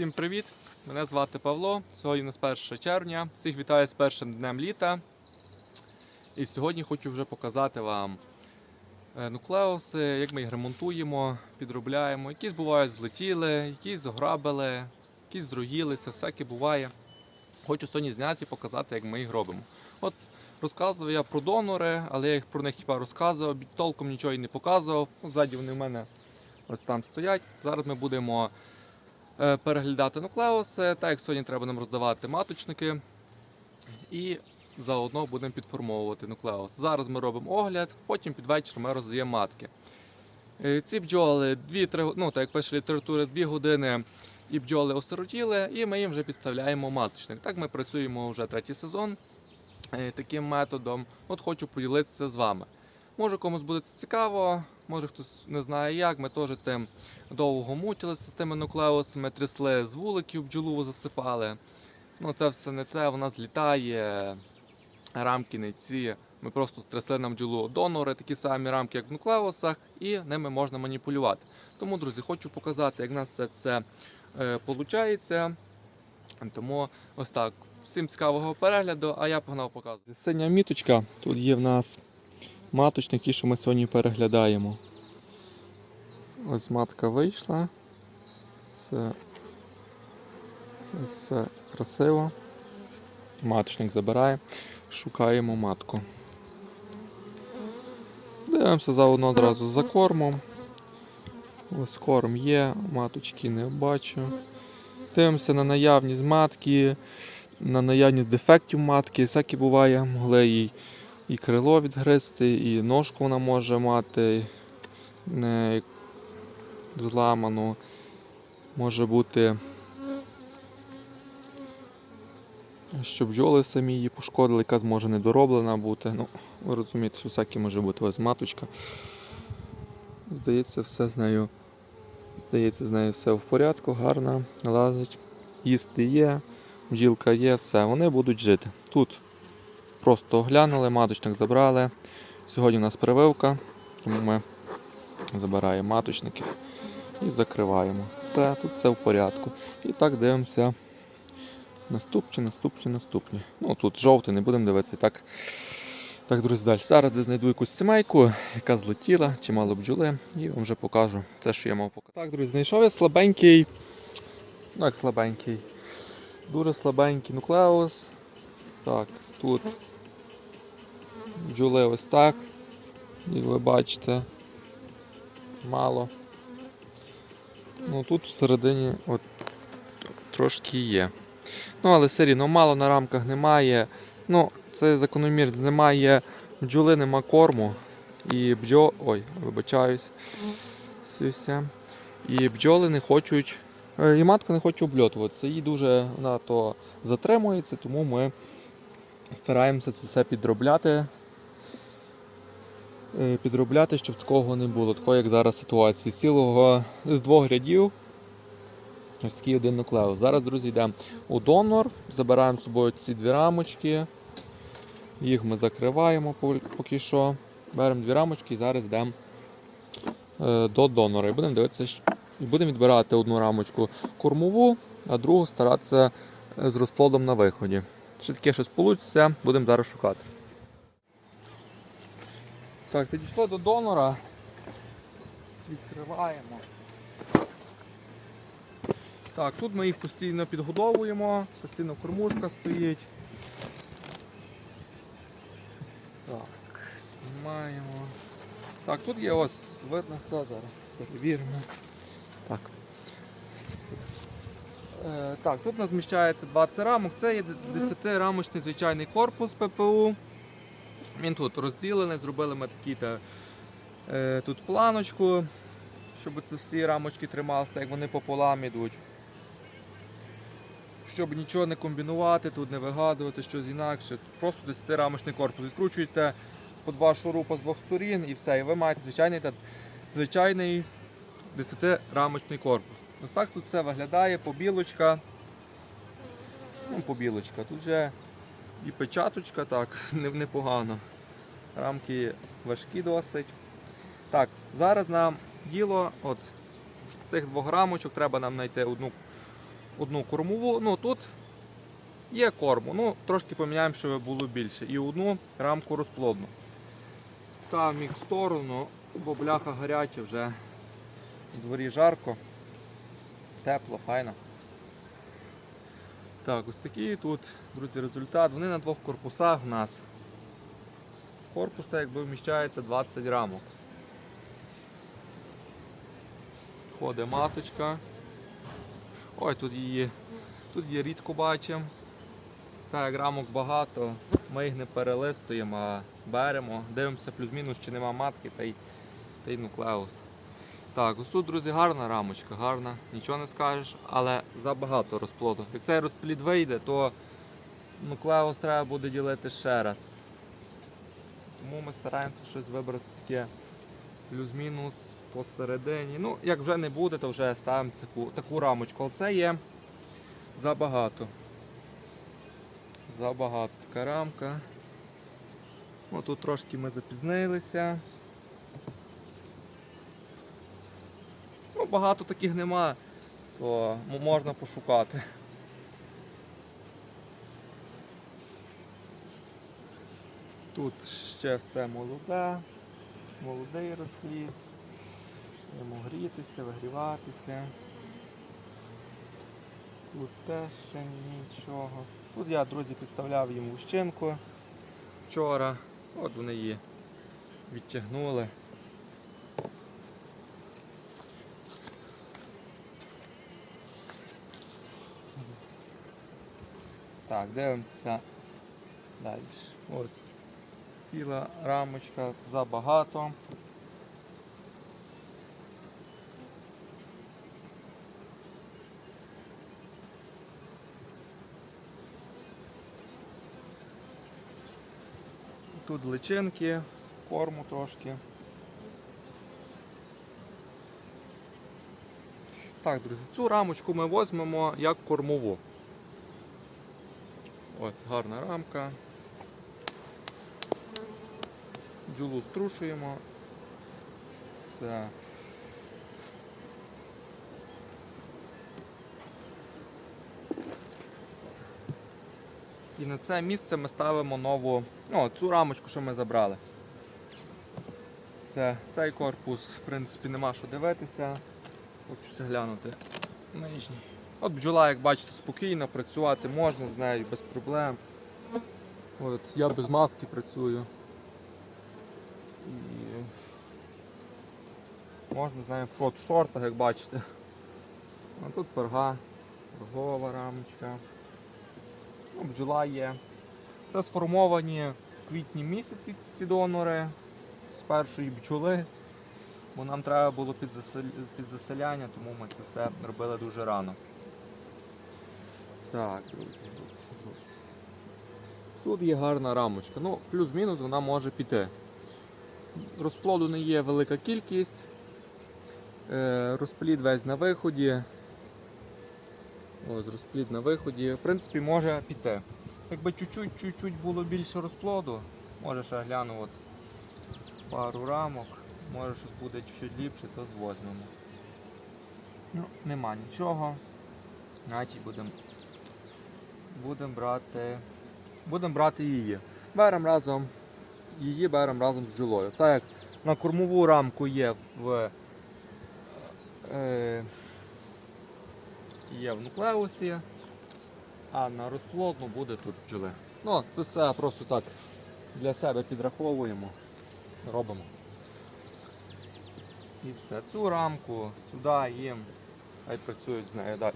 Всім привіт! Мене звати Павло. Сьогодні у нас 1 червня. Всіх вітаю з першим днем літа. І сьогодні хочу вже показати вам е, нуклеуси, як ми їх ремонтуємо, підробляємо. Якісь бувають злетіли, якісь заграбили, якісь зруїлися, всяке буває. Хочу сьогодні зняти і показати, як ми їх робимо. От розказував я про донори, але я їх про них хіба розказував, толком нічого і не показував. Ззаді вони в мене ось там стоять. Зараз ми будемо переглядати нуклеуси, так як сьогодні треба нам роздавати маточники. І заодно будемо підформовувати нуклеус. Зараз ми робимо огляд, потім під вечір ми роздаємо матки. Е, Ці бджоли, 2-3, ну, так як пише література, 2 години і бджоли осиротіли, і ми їм вже підставляємо маточник. Так ми працюємо вже третій сезон е, таким методом. От хочу поділитися з вами. Може комусь буде це цікаво, може хтось не знає як. Ми теж тим довго мучилися з тими нуклеусами, трясли з вуликів, бджолу засипали. Ну це все не те, вона злітає, рамки не ці. Ми просто трясли нам бджолу донори, такі самі рамки, як в нуклеусах, і ними можна маніпулювати. Тому, друзі, хочу показати, як в нас це все е, виходить. Тому ось так. Всім цікавого перегляду, а я погнав показувати. Синя міточка, тут є в нас маточник, ті, що ми сьогодні переглядаємо. Ось матка вийшла. Все, все красиво. Маточник забирає. Шукаємо матку. Дивимося заодно зразу за кормом. Ось корм є, маточки не бачу. Дивимося на наявність матки, на наявність дефектів матки, всяке буває, могли їй і крило відгризти, і ножку вона може мати зламану. Може бути, що бджоли самі її пошкодили, якась може недороблена бути. Ну, ви розумієте, що всяке може бути ось маточка. Здається, все з нею. Здається, з нею все в порядку, гарно, лазить. Їсти є, бджілка є, все, вони будуть жити. Тут просто оглянули, маточник забрали. Сьогодні у нас прививка, тому ми забираємо маточники і закриваємо. Все, тут все в порядку. І так дивимося. Наступні, наступні, наступні. Ну тут жовтий, не будемо дивитися. Так, так, друзі, далі. Зараз я знайду якусь сімейку, яка злетіла, чимало бджоли, і вам вже покажу це, що я мав показати. Так, друзі, знайшов я слабенький. Ну як слабенький. Дуже слабенький нуклеус. Так, тут бджоли ось так. Як ви бачите, мало. Ну тут всередині от трошки є. Ну, але все рівно мало на рамках немає. Ну, це закономірність, немає бджоли, нема корму. І бджо... Ой, вибачаюсь. І бджоли не хочуть. е, І матка не хоче обльотуватися. Їй дуже вона то затримується, тому ми стараємося це все підробляти. Е, Підробляти, щоб такого не було, такого як зараз ситуації. Цілого з двох рядів ось такий один нуклеус. Зараз, друзі, йдемо у донор, забираємо з собою ці дві рамочки. Їх ми закриваємо поки що. Беремо дві рамочки і зараз йдемо е, до донора. І будемо дивитися, і будемо відбирати одну рамочку кормову, а другу старатися з розплодом на виході. Ще таке щось вийде, будемо зараз шукати. Так, підійшли до донора. Відкриваємо. Так, тут ми їх постійно підгодовуємо, постійно кормушка стоїть. Так, знімаємо. Так, тут є ось, видно все, зараз перевіримо. Так. Е, так, тут у нас зміщається 20 рамок. Це є 10-рамочний звичайний корпус ППУ. Він тут розділений, зробили ми такі та, е, тут планочку, щоб ці всі рамочки трималися, як вони пополам ідуть. Щоб нічого не комбінувати, тут не вигадувати щось інакше. Просто 10-рамочний корпус. Відкручуєте по два шурупа з двох сторін і все. І ви маєте звичайний, звичайний 10-рамочний корпус. Ось так тут все виглядає, побілочка. Ну, побілочка. Тут вже і печаточка, так, непогано. Рамки важкі досить. Так, зараз нам діло от цих двох рамочок треба нам знайти одну, одну кормову. Ну тут є корму. Ну, трошки поміняємо, щоб було більше. І одну рамку розплодну. Ставимо їх в сторону, бо бляха гаряча вже. В дворі жарко, тепло, файно. Так, ось такий тут, друзі, результат. Вони на двох корпусах в нас. В корпус так якби вміщається 20 рамок. Ходить маточка. Ой, тут її, тут її рідко бачимо. Так, як рамок багато, ми їх не перелистуємо, а беремо, дивимося плюс-мінус, чи нема матки та й, та й нуклеус. Так, ось тут, друзі, гарна рамочка, гарна, нічого не скажеш, але забагато розплоду. Як цей розплід вийде, то нуклеус треба буде ділити ще раз. Тому ми стараємося щось вибрати таке плюс-мінус посередині. Ну, як вже не буде, то вже ставимо таку, таку рамочку. Але це є забагато. Забагато така рамка. Ну, тут трошки ми запізнилися. Багато таких нема, то можна пошукати. Тут ще все молоде, молодий розплід. Йому грітися, вигріватися. Тут теж ще нічого. Тут я, друзі, підставляв їм лущинку вчора. От вони її відтягнули. Так, дивимося далі. Ось ціла рамочка забагато. Тут личинки, корму трошки. Так, друзі, цю рамочку ми візьмемо як кормову. Ось гарна рамка. Джулу струшуємо. Все. І на це місце ми ставимо нову, ну, цю рамочку, що ми забрали. Це, цей корпус, в принципі, нема що дивитися. Хочу ще глянути на нижній. От бджола, як бачите, спокійно, працювати можна з нею без проблем. От, я без маски працюю. І можна з нею в шортах, як бачите. А тут перга, пергова рамочка. Ну, бджола є. Це сформовані в квітні місяці ці донори з першої бджоли. Бо нам треба було під, засел... під заселяння, тому ми це все робили дуже рано. Так, друзі, друзі, друзі. Тут є гарна рамочка. Ну, плюс-мінус вона може піти. Розплоду не є велика кількість. Е, розплід весь на виході. Ось розплід на виході. В принципі, може піти. Якби чуть-чуть чуть-чуть було більше розплоду, може ще гляну от пару рамок, може щось буде чуть-чуть ліпше, то звозьмемо. Ну, нема нічого. Значить будемо будем брати. Будемо брати її. Беремо разом, її беремо разом з бджолою. Так як на кормову рамку є в е, є в нуклеусі, а на розплодну буде тут бджоли. Ну, це все просто так для себе підраховуємо, робимо. І все. Цю рамку сюди їм, хай працюють з нею далі.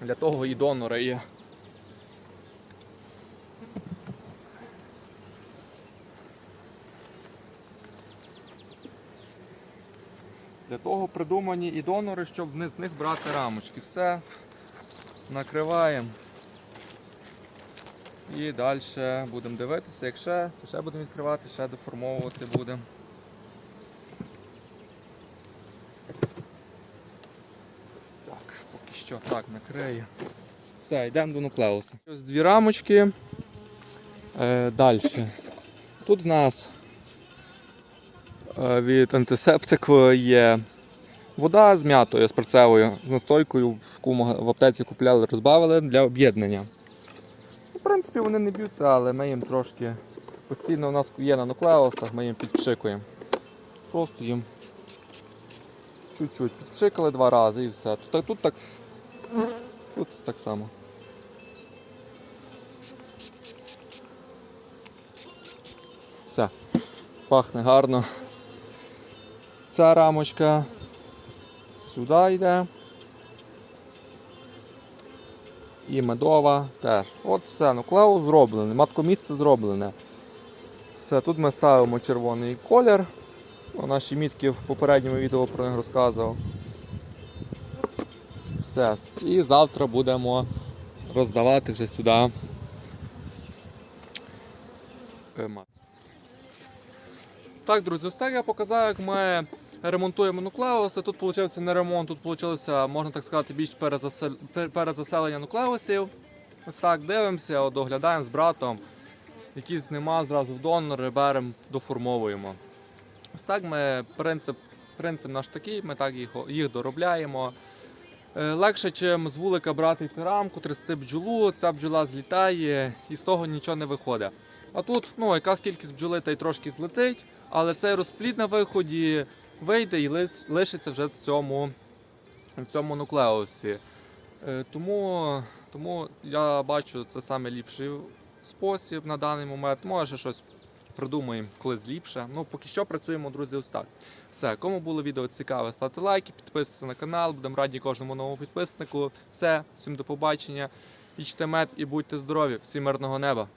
Для того і донори є. Для того придумані і донори, щоб з них брати рамочки. Все накриваємо. І далі будемо дивитися, як ще, ще будемо відкривати, ще деформовувати будемо. Так, поки що так накриє. Все, йдемо до нуклеуса. Ось дві рамочки. Е, далі. Тут в нас від антисептику є Вода з м'ятою, з з настойкою, в мага- в аптеці купляли, розбавили для об'єднання. В принципі, вони не б'ються, але ми їм трошки постійно у нас є на нуклеусах, ми їм підпшикуємо. Просто їм чуть-чуть підпшикали два рази і все. Тут, тут так. Тут так само. Все. Пахне гарно. Ця рамочка сюди йде. І медова теж. От все, нуклеус зроблений, маткомісце зроблене. Все, тут ми ставимо червоний колір. Ну, Наші мітки в попередньому відео про них розказував. Все. І завтра будемо роздавати вже сюди. е. Так, друзі, ось так я показав, як ми ремонтуємо нуклеуси. Тут вийшов не ремонт, тут вийшло, можна так сказати, більш перезаселення нуклеусів. Ось так дивимося, доглядаємо з братом. Якісь нема, зразу в донори беремо, доформовуємо. Ось так ми принцип, принцип наш такий, ми так їх, їх доробляємо. Е, Легше, ніж з вулика брати рамку, трясти бджолу, ця бджола злітає і з того нічого не виходить. А тут ну, якась кількість бджоли та й трошки злетить, але цей розплід на виході вийде і лишиться вже в цьому, в цьому нуклеусі. Е, Тому, тому я бачу це найліпший спосіб на даний момент. Може щось придумаємо колись ліпше. Ну, поки що працюємо, друзі, ось так. Все, кому було відео цікаве, ставте лайки, підписуйтесь на канал, будемо раді кожному новому підписнику. Все, всім до побачення. Їжте мед і будьте здорові, всім мирного неба.